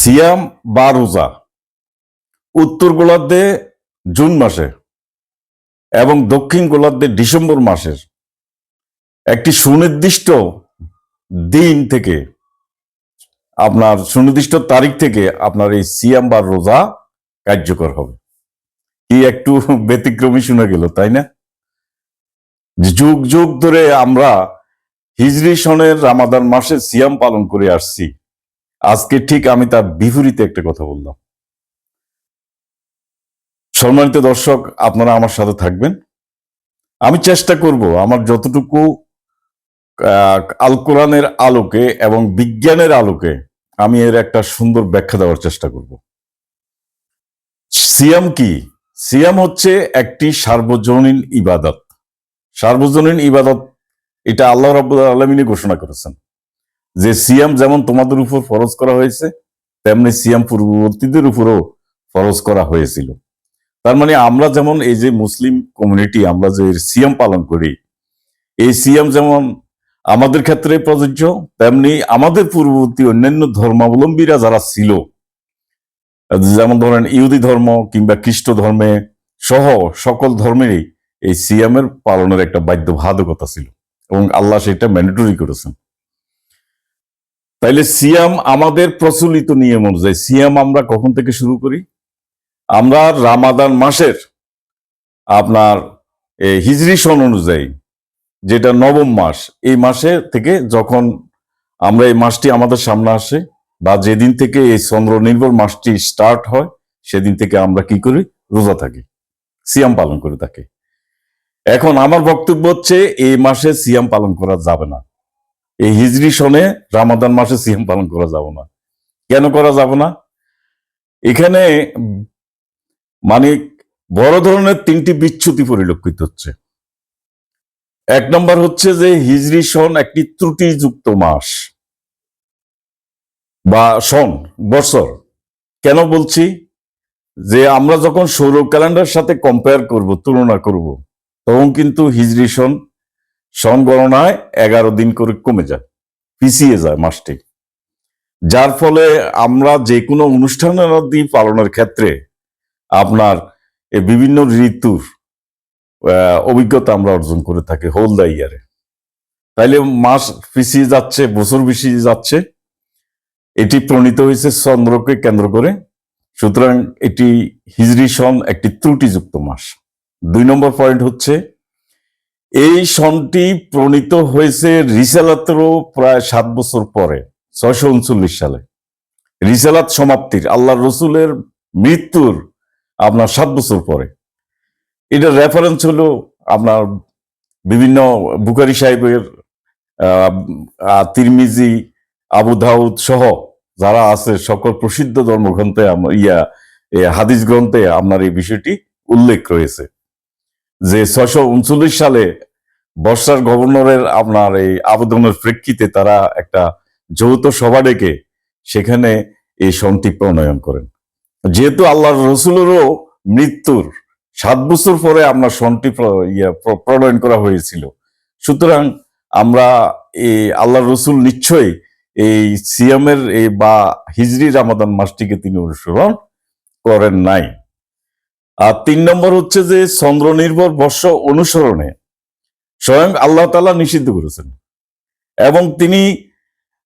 সিয়াম বা রোজা উত্তর গোলার্ধে জুন মাসে এবং দক্ষিণ গোলার্ধে ডিসেম্বর মাসের একটি সুনির্দিষ্ট দিন থেকে আপনার সুনির্দিষ্ট তারিখ থেকে আপনার এই সিয়াম বা রোজা কার্যকর হবে। কি একটু ব্যতিক্রমী শোনা গেল, তাই না? যুগ যুগ ধরে আমরা হিজরি সনের রামাদান মাসে সিয়াম পালন করে আসছি। আজকে ঠিক আমি তার বিপরীতে একটা কথা বললাম। সম্মানিত দর্শক, আপনারা আমার সাথে থাকবেন। আমি চেষ্টা করব আমার যতটুকু আল কোরআনের আলোকে এবং বিজ্ঞানের আলোকে আমি এর একটা সুন্দর ব্যাখ্যা দেওয়ার চেষ্টা করব। সিয়াম কি? সিয়াম হচ্ছে একটি সার্বজনীন ইবাদত। সার্বজনীন ইবাদত, এটা আল্লাহ রাব্বুল আলমিনে ঘোষণা করেছেন। যে সিয়াম যেমন তোমাদের উপর ফরজ করা হয়েছে, তেমনি সিয়াম পূর্ববর্তীদের উপরও ফরজ করা হয়েছিল। তার মানে আমরা যেমন এই যে মুসলিম কমিউনিটি আমরা যে সিয়াম পালন করি, এই সিয়াম যেমন আমাদের ক্ষেত্রে প্রযোজ্য, তেমনি আমাদের পূর্ববর্তী অন্যান্য ধর্মাবলম্বীরা যারা ছিল, যেমন ধরেন ইহুদি ধর্ম কিংবা খ্রিস্ট ধর্মে সহ সকল ধর্মেরই এই সিয়ামের পালনের একটা বাধ্যবাধকতা ছিল এবং আল্লাহ সেটা ম্যান্ডেটরি করেছেন। তাইলে সিয়াম আমাদের প্রচলিত নিয়ম অনুযায়ী, সিয়াম আমরা কখন থেকে শুরু করি? আমরা রামাদান মাসের আপনার হিজরি সন অনুযায়ী, যেটা নবম মাস, এই মাসে থেকে যখন আমরা এই মাসটি আমাদের সামনে আসে বা যেদিন থেকে এই চন্দ্র নির্ভর মাসটি স্টার্ট হয়, সেদিন থেকে আমরা কি করি? রোজা থাকি, সিয়াম পালন করে থাকি। এখন আমার বক্তব্য হচ্ছে, এই মাসে সিয়াম পালন করা যাবে না। এই হিজরি সনে রামাদান মাসে সিয়াম পালন করা যাবে না। কেন করা যাবে না? এখানে মানে বড় ধরনের তিনটি বিচ্যুতি পরিলক্ষিত হচ্ছে। এক নম্বর হচ্ছে যে হিজরি সন একটি ত্রুটিযুক্ত মাস বা সন বছর। কেন বলছি? যে আমরা যখন সৌর ক্যালেন্ডার সাথে কম্পেয়ার করব, তুলনা করব, তখন কিন্তু হিজরি সন গণনায় এগারো দিন করে কমে যায়, পিছিয়ে যায় মাসটি। যার ফলে আমরা যে কোনো অনুষ্ঠানাদি পালনের ক্ষেত্রে আপনার বিভিন্ন ঋতুর অভিজ্ঞতা আমরা অর্জন করে থাকি হোল দা ইয়ারে তাইলে মাস পিছিয়ে যাচ্ছে, বছর পিছিয়ে যাচ্ছে, এটি প্রণীত হয়েছে চন্দ্রকে কেন্দ্র করে। সুতরাং এটি হিজরি সন একটি ত্রুটিযুক্ত মাস। দুই নম্বর পয়েন্ট হচ্ছে এই সনটি প্রণীত হয়েছে রিসালাতেরও প্রায় সাত বছর পরে, ছয়শো উনচল্লিশ সালে। রিসালাত সমাপ্তির, আল্লাহ রসুলের মৃত্যুর আপনার সাত বছর পরে। এটার রেফারেন্স হলো আপনার বিভিন্ন বুকারি সাহেবের তিরমিজি, আবু দাউদ সহ যারা আছে, সকল প্রসিদ্ধ ধর্মগ্রন্থে ইয়া হাদিস গ্রন্থে আপনার এই বিষয়টি উল্লেখ রয়েছে। যে ছয়শো উনচল্লিশ সালে বর্ষার গভর্নরের আপনার এই আবেদনের প্রেক্ষিতে তারা একটা যৌথ সভা ডেকে সেখানে এই সনটি প্রণয়ন করেন। যেহেতু আল্লাহ রসুলেরও মৃত্যুর সাত বছর পরে আমরা সনটি ইয়া প্রণয়ন করা হয়েছিল। সুতরাং আমরা এই আল্লাহ রসুল নিশ্চয়ই এই সিয়ামের এই বা হিজরি রামাদান মাসটিকে তিনি অনুসরণ করেন নাই। আর তিন নম্বর হচ্ছে যে চন্দ্র নির্ভর বর্ষ অনুসরণে স্বয়ং আল্লাহ তালা নিষিদ্ধ করেছেন। এবং তিনি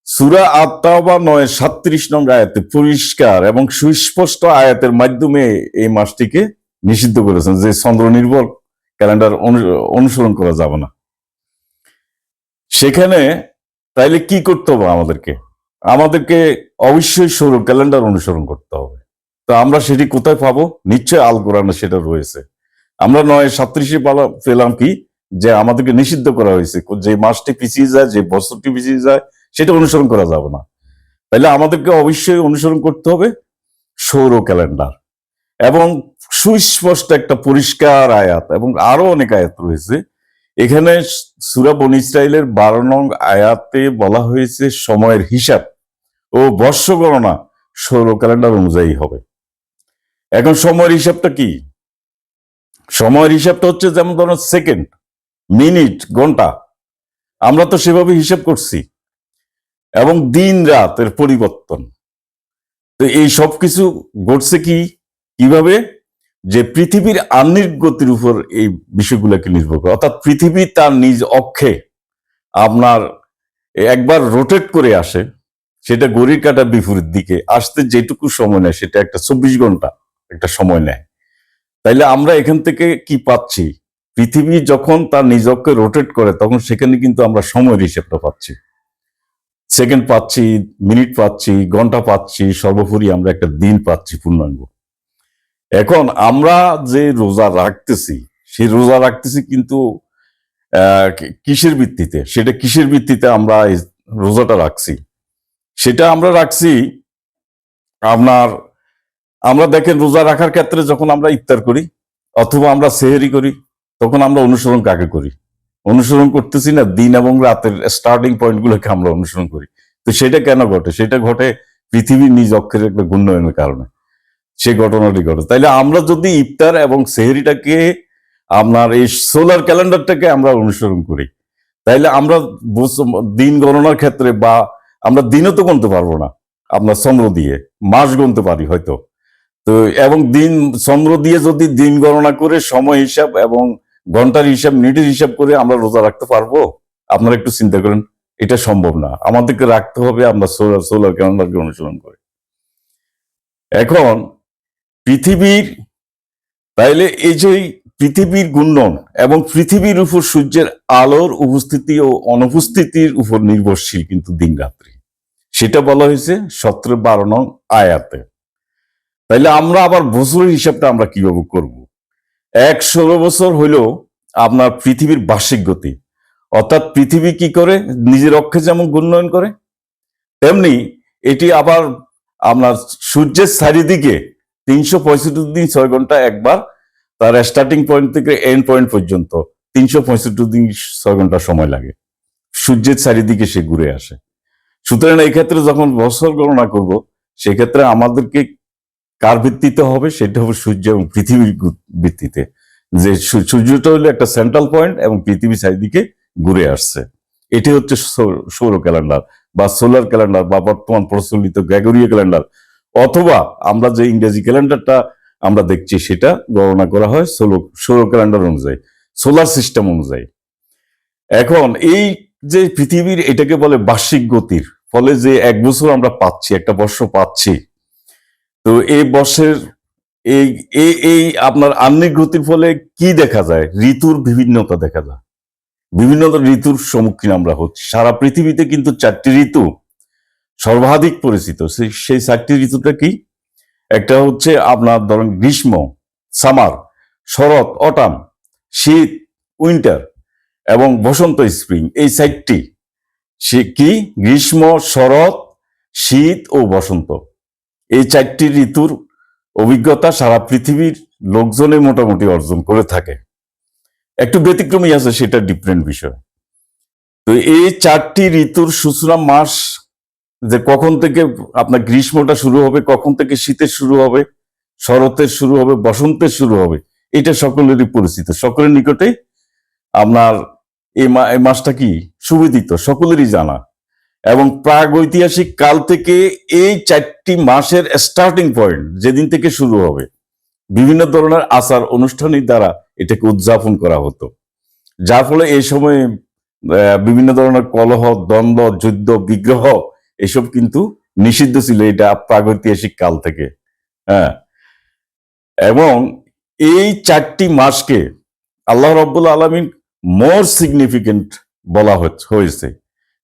সুরা আত্মা নয় সাত্রিশ নং আয়াতে পরিষ্কার এবং সুস্পষ্ট আয়াতের মাধ্যমে এই মাসটিকে নিষিদ্ধ করেছেন যে চন্দ্র নির্ভর ক্যালেন্ডার অনু- অনুসরণ করা যাবে না। সেখানে তাইলে কি করতে হবে আমাদেরকে? আমাদেরকে অবশ্যই সৌর ক্যালেন্ডার অনুসরণ করতে হবে। তো আমরা সেটি কোথায় পাবো? নিশ্চয় আল কোরআনে সেটা রয়েছে। আমরা নয় সাত্রিশে পালা, পেলাম কি? যে আমাদেরকে নিষিদ্ধ করা হয়েছে। যে মাসটি পিছিয়ে যায়, যে বছরটি পিছিয়ে যায়, সেটা অনুসরণ করা যাবে না। তাহলে আমাদেরকে অবশ্যই অনুসরণ করতে হবে সৌর ক্যালেন্ডার এবং সুস্পষ্ট একটা পরিষ্কার আয়াত এবং আরও অনেক আয়াত রয়েছে। এখানে সুরা বন ইসরায়েলের বারো নং আয়াতে বলা হয়েছে, সময়ের হিসাব ও বর্ষ গণনা সৌর ক্যালেন্ডার অনুযায়ী হবে। এখন সময়ের হিসাবটা কি? সময়ের হিসাবটা হচ্ছে যেমন ধরুন সেকেন্ড মিনিট ঘণ্টা। আমরা তো সেভাবে হিসাব করছি। এবং দিন রাতের পরিবর্তন। তো এই সব কিছু ঘটছে কি? কীভাবে? যে পৃথিবীর আহ্নিক গতির উপর এই বিষয়গুলোকে নির্ভর করে। অর্থাৎ পৃথিবী তার নিজ অক্ষে আপনার একবার রোটেট করে আসে। সেটা গড়ির কাটার বিপরীত দিকে। আসতে যেটুকু সময় নেয় সেটা একটা চব্বিশ ঘণ্টা। একটা সময় নেয়। তাইলে আমরা এখান থেকে কি পাচ্ছি? পৃথিবী যখন তার নিজ অক্ষে রোটেট করে, তখন সেখানে কিন্তু আমরা সময়ের হিসেবটা পাচ্ছি। সেকেন্ড পাচ্ছি মিনিট পাচ্ছি, ঘণ্টা পাচ্ছি, সর্বোপরি আমরা একটা দিন পাচ্ছি পূর্ণাঙ্গ। এখন আমরা যে রোজা রাখতেছি, সেই রোজা রাখতেছি কিন্তু কিসের ভিত্তিতে? সেটা কিসের ভিত্তিতে আমরা রোজাটা রাখছি? সেটা আমরা রাখছি আপনার আমরা দেখেন রোজা রাখার ক্ষেত্রে যখন আমরা ইফতার করি অথবা আমরা সেহেরি করি, তখন আমরা অনুসরণ কাকে করি? অনুসরণ করতেছি না দিন এবং রাতের স্টার্টিং পয়েন্টগুলোকে আমরা অনুসরণ করি। তো সেটা কেন ঘটে? সেটা ঘটে পৃথিবীর নিজ অক্ষের একটা গুণয়নের কারণে। সেই ঘটনাটি ঘটে। তাইলে আমরা যদি ইফতার এবং সেহেরিটাকে আপনার এই সোলার ক্যালেন্ডারটাকে আমরা অনুসরণ করি, তাইলে আমরা দিন গণনার ক্ষেত্রে বা আমরা দিনও তো গুনতে পারব না, আপনার চন্দ্র দিয়ে। মাস গুনতে পারি হয়তো। তো, এবং দিন, চন্দ্র দিয়ে যদি দিন গণনা করে সময় হিসাব এবং ঘণ্টার হিসাব, মিনিটের হিসাব করে আমরা রোজা রাখতে পারব? আপনারা একটু চিন্তা করেন, এটা সম্ভব না। আমাদেরকে রাখতে হবে আমরা সোলার সোলার ক্যালেন্ডারকে অনুসরণ করে। এখন, পৃথিবীর, তাইলে এই যে পৃথিবীর গুণন এবং পৃথিবীর উপর সূর্যের আলোর উপস্থিতি ও অনুপস্থিতির উপর নির্ভরশীল কিন্তু দিন রাত্রি সেটা বলা হয়েছে সতেরো বারো নং আয়াতে। তাইলে আমরা আবার বছরের হিসাবটা আমরা কীভাবে করব? এক ষোলো বছর হইল আপনার পৃথিবীর বার্ষিক গতি। অর্থাৎ পৃথিবী কি করে? নিজের অক্ষে যেমন গুণনয়ন করে, তেমনি এটি আবার আপনার সূর্যের চারিদিকে তিনশো পঁয়ষট্টি দিন ছয় ঘণ্টা একবার তার স্টার্টিং পয়েন্ট থেকে এন্ড পয়েন্ট পর্যন্ত তিনশো পঁয়ষট্টি দিন ছয় ঘণ্টা সময় লাগে। সূর্যের চারিদিকে সে ঘুরে আসে। সুতরাং এই ক্ষেত্রে যখন বছর গণনা করব, সেক্ষেত্রে আমাদেরকে কার ভিত্তিতে হবে সেটা হবে সূর্য এবং পৃথিবীর ভিত্তিতে। যে সূর্যটা হলো একটা সেন্ট্রাল পয়েন্ট এবং পৃথিবী চারিদিকে ঘুরে আসছে। এটি হচ্ছে সৌর ক্যালেন্ডার বা সোলার ক্যালেন্ডার বা বর্তমান প্রচলিত গ্রেগরীয় ক্যালেন্ডার অথবা আমরা যে ইংরেজি ক্যালেন্ডারটা আমরা দেখছি সেটা গণনা করা হয় সোলো সৌর ক্যালেন্ডার অনুযায়ী সোলার সিস্টেম অনুযায়ী। এখন এই যে পৃথিবীর এটাকে বলে বার্ষিক গতির, ফলে যে এক বছর আমরা পাচ্ছি, একটা বর্ষ পাচ্ছি তো এই বর্ষের এই এই আপনার আহ্নিক গতির ফলে কি দেখা যায়? ঋতুর বিভিন্নতা দেখা যায়। বিভিন্ন ঋতুর সম্মুখীন আমরা হচ্ছি। সারা পৃথিবীতে কিন্তু চারটি ঋতু সর্বাধিক পরিচিত। সেই সেই চারটি ঋতুটা কি? একটা হচ্ছে আপনার ধরেন গ্রীষ্ম, সামার, শরৎ, অটাম, শীত, উইন্টার এবং বসন্ত স্প্রিং। এই চারটি সে কি? গ্রীষ্ম, শরৎ, শীত ও বসন্ত। এই চারটি ঋতুর অভিজ্ঞতা সারা পৃথিবীর লোকজনে মোটামুটি অর্জন করে থাকে। একটু ব্যতিক্রমী আছে, সেটা ডিফারেন্ট বিষয়। তো এই চারটি ঋতুর সূচনা মাস যে কখন থেকে আপনার গ্রীষ্মটা শুরু হবে, কখন থেকে শীতের শুরু হবে, শরতের শুরু হবে, বসন্তের শুরু হবে, এটা সকলেরই পরিচিত। সকলের নিকটে আপনার এই মাসটা কি? সুবিদিত, সকলেরই জানা। এবং প্রাগ ঐতিহাসিক কাল থেকে এই চারটি মাসের স্টার্টিং পয়েন্ট যেদিন থেকে শুরু হবে, বিভিন্ন ধরনের আচার অনুষ্ঠানের দ্বারা এটাকে উদযাপন করা হতো। যার ফলে এই সময়ে বিভিন্ন ধরনের কলহ, দ্বন্দ্ব, যুদ্ধ, বিগ্রহ এসব কিন্তু নিষিদ্ধ ছিল এটা প্রাগৈতিহাসিক কাল থেকে। হ্যাঁ। এবং এই চারটি মাসকে আল্লাহ রব্বুল আলমিন মোর সিগনিফিকেন্ট বলা হয়েছে।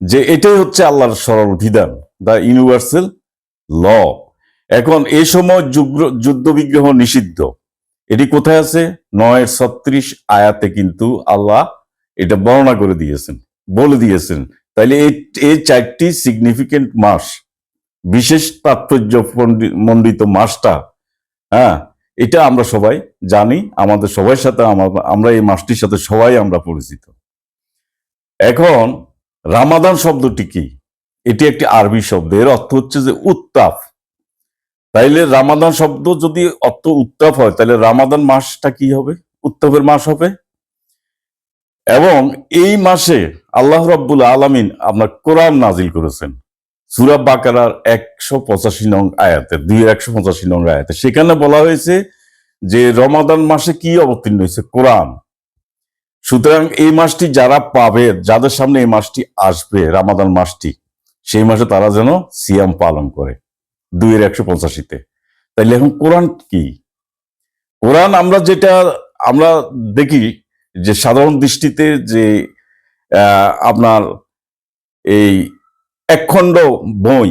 যে এটাই হচ্ছে আল্লাহর সরল বিধান দ্য ইউনিভার্সাল ল এখন এই সময় যুগ্র- যুদ্ধ বিগ্রহ নিষিদ্ধ। এটি কোথায় আছে? নয়ের ছত্রিশ আয়াতে কিন্তু আল্লাহ এটা বর্ণনা করে দিয়েছেন, বলে দিয়েছেন। তাইলে এই চারটি সিগনিফিকেন্ট মাস, বিশেষ তাৎপর্য মণ্ডিত মাসটা হ্যাঁ এটা আমরা সবাই জানি, আমাদের সবার সাথে আমরা এই মাসটির সাথে সবাই আমরা পরিচিত। এখন রামাদান শব্দটি কি? এটি একটি আরবি শব্দ। এর অর্থ হচ্ছে যে উত্তাপ। তাইলে রামাদান শব্দ যদি অর্থ উত্তাপ হয় তাহলে রামাদান মাসটা কি হবে? উত্তাপের মাস হবে। এবং এই মাসে আল্লাহ রাব্বুল আলামিন আপনার কোরআন নাজিল করেছেন। সুরা বাকারার একশো পঁচাশি নং আয়াতে দুই একশো পঁচাশি নং আয়াতে। সেখানে বলা হয়েছে যে, রমাদান মাসে কি অবতীর্ণ হয়েছে? কোরআন। সুতরাং এই মাসটি যারা পাবে, যাদের সামনে এই মাসটি আসবে, রামাদান মাসটি, সেই মাসে তারা যেন সিয়াম পালন করে দুইয়ের একশো পঁচাশিতে। তাইলে এখন কোরআন কি? কোরআন আমরা যেটা, আমরা দেখি যে সাধারণ দৃষ্টিতে যে আপনার এই একখণ্ড বই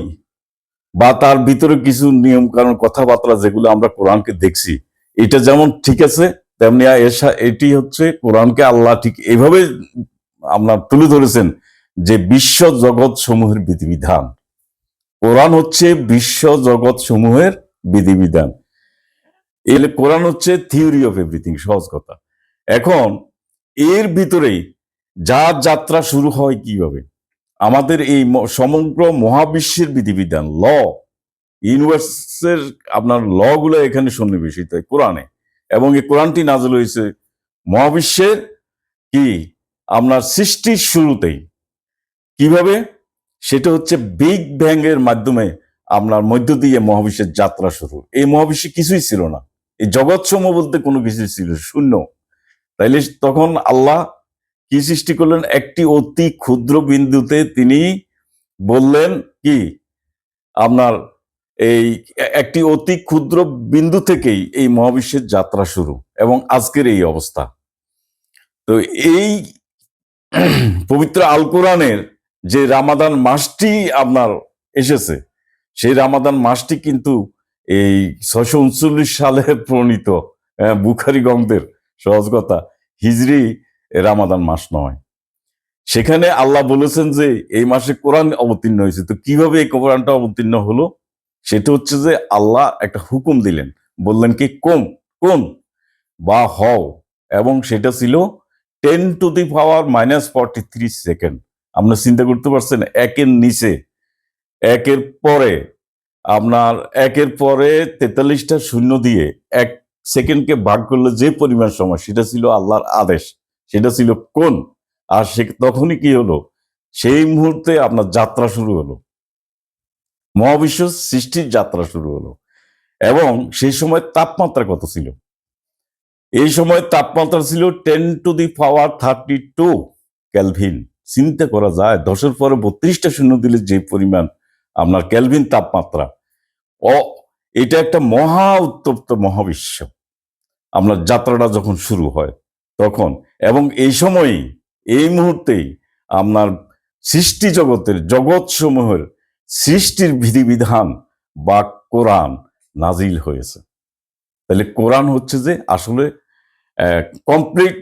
বা তার ভিতরে কিছু নিয়ম কারণ কথাবার্তা যেগুলো আমরা কোরআনকে দেখছি, এটা যেমন ঠিক আছে তেমনি এসা এটি হচ্ছে কোরআনকে আল্লাহ ঠিক এভাবে আপনার তুলে ধরেছেন যে বিশ্ব জগৎ সমূহের বিধিবিধান। কোরআন হচ্ছে বিশ্ব জগৎ সমূহের বিধিবিধান। এলে কোরআন হচ্ছে থিওরি অফ এভরিথিং সহজ কথা। এখন এর ভিতরেই যার যাত্রা শুরু হয় কীভাবে? আমাদের এই সমগ্র মহাবিশ্বের বিধিবিধান ল ইউনিভার্সের আপনার ল গুলো এখানে সন্নিবেশিত কোরআনে। এবং এই কোরআনটি নাজল হয়েছে মহাবিশ্বের কি? আপনার সৃষ্টির শুরুতেই। কীভাবে? সেটা হচ্ছে বিগ ব্যাং এর মাধ্যমে আপনার মধ্য দিয়ে মহাবিশ্বের যাত্রা শুরু। এই মহাবিশ্বে কিছুই ছিল না। এই জগৎসমূহ বলতে কোনো কিছু ছিল শূন্য। তাইলে তখন আল্লাহ কি সৃষ্টি করলেন? একটি অতি ক্ষুদ্র বিন্দুতে তিনি বললেন কি? আপনার এই একটি অতি ক্ষুদ্র বিন্দু থেকেই এই মহাবিশ্বের যাত্রা শুরু এবং আজকের এই অবস্থা। তো এই পবিত্র আল কোরআনের যে রামাদান মাসটি আপনার এসেছে, সেই রামাদান মাসটি কিন্তু এই ছয়শো উনচল্লিশ সালে প্রণীত বুখারি গঙ্গদের সহজ কথা, হিজরি রামাদান মাস নয়। সেখানে আল্লাহ বলেছেন যে এই মাসে কোরআন অবতীর্ণ হয়েছে। তো কীভাবে এই কোরআনটা অবতীর্ণ হলো? সেটা হচ্ছে যে আল্লাহ একটা হুকুম দিলেন। বললেন কি, কোন কোন? বা হও। এবং সেটা ছিল ten to the power minus forty three second আপনার চিন্তা করতে পারছেন, একের নিচে, একের পরে, আপনার একের পরে তেতাল্লিশটা শূন্য দিয়ে এক সেকেন্ডকে ভাগ করলে যে পরিমাণ সময়, সেটা ছিল আল্লাহর আদেশ। সেটা ছিল কোন? আর সে, তখনই কি হলো? সেই মুহূর্তে আপনার যাত্রা শুরু হলো। মহাবিশ্ব সৃষ্টির যাত্রা শুরু হলো এবং সেই সময় তাপমাত্রা কত ছিল? এই সময় তাপমাত্রা ছিল ten to the power thirty two kelvin চিন্তা করা যায়, দশের পরে বত্রিশটা শূন্য দিলে যে পরিমাণ আপনার ক্যালভিন তাপমাত্রা। ও, এটা একটা মহা উত্তপ্ত মহাবিশ্ব। আপনার যাত্রাটা যখন শুরু হয়, তখন এবং এই সময়ই, এই মুহূর্তেই আপনার সৃষ্টি জগতের জগৎ সমূহের সৃষ্টির বিধিবিধান বা কোরআন নাজিল হয়েছে। তাহলে কোরআন হচ্ছে যে আসলে কমপ্লিট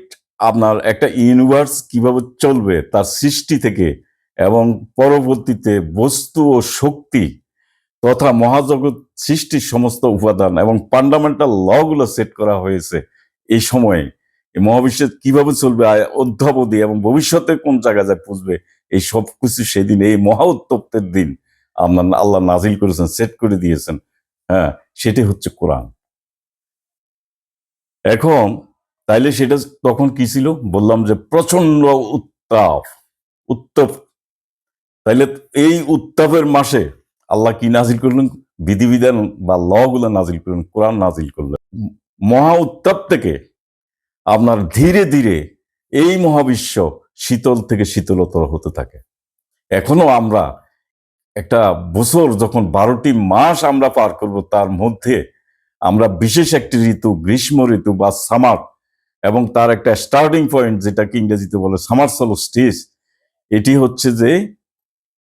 আপনার একটা ইউনিভার্স কীভাবে চলবে, তার সৃষ্টি থেকে এবং পরবর্তীতে বস্তু ও শক্তি তথা মহাজগৎ সৃষ্টির সমস্ত উপাদান এবং ফান্ডামেন্টাল লগুলো সেট করা হয়েছে এই সময়ে। এই মহাবিশ্বে কীভাবে চলবে অদ্যাবধি এবং ভবিষ্যতে কোন জায়গায় যায় পুষবে, এই সব কিছু সেদিন এই মহা উত্তপ্তের দিন আপনার আল্লাহ নাজিল করেছেন সেট করে দিয়েছেন। হ্যাঁ সেটি হচ্ছে কোরআন। এখন, তাইলে সেটা তখন কি ছিল? বললাম যে প্রচণ্ড উত্তাপ, উত্তপ। তাইলে এই উত্তাপের মাসে আল্লাহ কি নাজিল করলেন? বিধিবিধান বা ল গুলো নাজিল করলেন, কোরআন নাজিল করলেন। মহা উত্তাপ থেকে আপনার ধীরে ধীরে এই মহাবিশ্ব শীতল থেকে শীতলতর হতে থাকে। এখনও আমরা একটা বছর যখন বারোটি মাস আমরা পার করব, তার মধ্যে আমরা বিশেষ একটি ঋতু, গ্রীষ্ম ঋতু বা সামার এবং তার একটা স্টার্টিং পয়েন্ট যেটাকে ইংরেজিতে বলে সামার সলস্টিস এটি হচ্ছে যে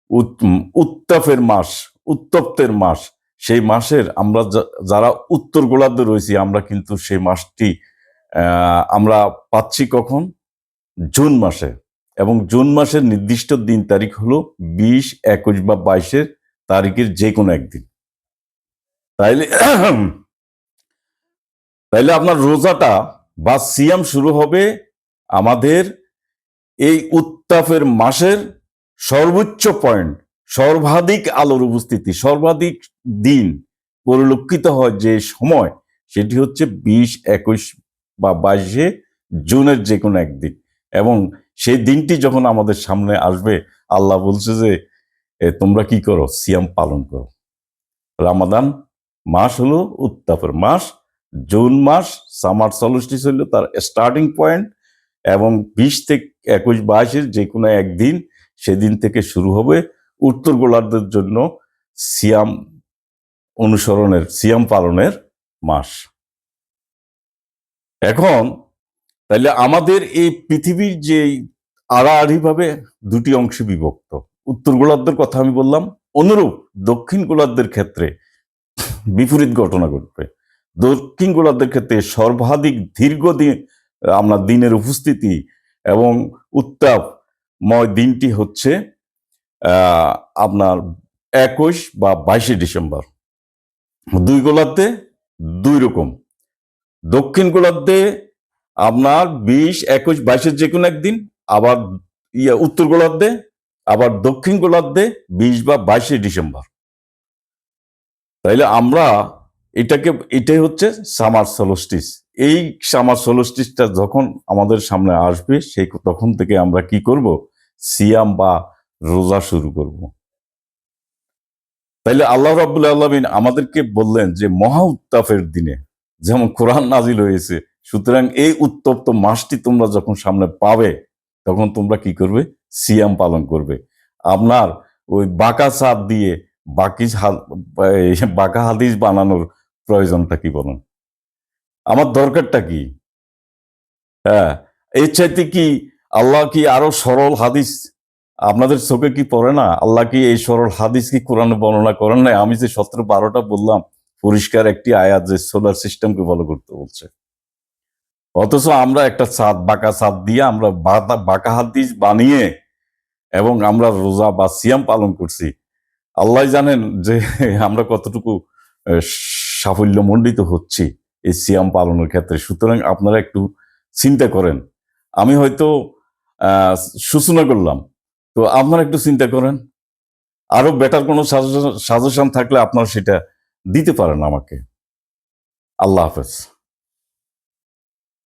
উত- উত্তাপের মাস, উত্তপ্তের মাস। সেই মাসের আমরা যারা উত্তর গোলার্ধে রয়েছি, আমরা কিন্তু সেই মাসটি আমরা পাচ্ছি কখন? জুন মাসে। এবং জুন মাসের নির্দিষ্ট দিন তারিখ হলো বিশ, একুশ বা বাইশের তারিখের যে কোনো একদিন। তাইলে তাইলে আপনার রোজাটা বা সিয়াম শুরু হবে আমাদের এই উত্তাপের মাসের সর্বোচ্চ পয়েন্ট, সর্বাধিক আলোর উপস্থিতি, সর্বাধিক দিন পরিলক্ষিত হয় যে সময়, সেটি হচ্ছে বিশ, একুশ বা বাইশে জুনের যে কোনো একদিন। এবং সেই দিনটি যখন আমাদের সামনে আসবে, আল্লাহ বলছে যে তোমরা কি করো? সিয়াম পালন করো। রামাদান মাস হলো উত্তাপের মাস। জুন মাস, সামার সলস্টিস হলো তার স্টার্টিং পয়েন্ট এবং বিশ থেকে একুশ বাইশের যে কোনো একদিন সেদিন থেকে শুরু হবে উত্তর গোলার্ধের জন্য সিয়াম অনুসরণের, সিয়াম পালনের মাস। এখন তাহলে আমাদের এই পৃথিবীর যে আড়াআড়ি ভাবে দুটি অংশে বিভক্ত। উত্তর গোলার্ধের কথা আমি বললাম, অনুরূপ দক্ষিণ গোলার্ধের ক্ষেত্রে বিপরীত ঘটনা ঘটবে। দক্ষিণ গোলার্ধের ক্ষেত্রে সর্বাধিক দীর্ঘদিন আমরা দিনের উপস্থিতি এবং উত্তাপময় দিনটি হচ্ছে আপনার একুশ বা বাইশে ডিসেম্বর। দুই গোলার্ধে দুই রকম। দক্ষিণ গোলার্ধে আপনার বিশ, একুশ, বাইশের যে কোনো একদিন আবার ইয়ে উত্তর গোলার্ধে আবার দক্ষিণ গোলার্ধে বিশ বা বাইশে ডিসেম্বর। তাইলে আমরা এটাকে, এটাই হচ্ছে সামার সলস্টিস এই সামার সলস্টিসটা যখন আমাদের সামনে আসবে, সেই তখন থেকে আমরা কি করব? সিয়াম বা রোজা শুরু করব। তাইলে আল্লাহ রাবুল আলমিন আমাদেরকে বললেন যে, মহা উত্তাপের দিনে, যেমন কোরআন নাজিল হয়েছে, সুতরাং এই উত্তপ্ত মাসটি তোমরা যখন সামনে পাবে তখন তোমরা কি করবে? সিয়াম পালন করবে। আপনার ওই বাঁকা চাপ দিয়ে বাকি বাঁকা হাদিস বানানোর প্রয়োজনটা কি বলুন? আমার দরকারটা কি? হ্যাঁ এর চাইতে কি আল্লাহ কি আরও সরল হাদিস? আপনাদের চোখে কি পড়ে না? আল্লাহ কি এই সরল হাদিস কি কোরআনে বর্ণনা করেন না আমি যে সতেরো বারোটা বললাম, পরিষ্কার একটি আয়াত যে সোলার সিস্টেমকে ফলো করতে বলছে। অথচ আমরা একটা ছাদ বাঁকা ছাদ দিয়ে আমরা বাঁকা হাদিস বানিয়ে এবং আমরা রোজা বা সিয়াম পালন করছি। আল্লাহ জানেন যে আমরা কতটুকু আহ, সাফল্যমণ্ডিত হচ্ছি এই সিয়াম পালনের ক্ষেত্রে। সুতরাং আপনারা একটু চিন্তা করেন। আমি হয়তো সূচনা করলাম। তো আপনারা একটু চিন্তা করেন। আরও বেটার কোনো সাজেশন থাকলে আপনারা সেটা দিতে পারেন আমাকে। আল্লাহ হাফেজ।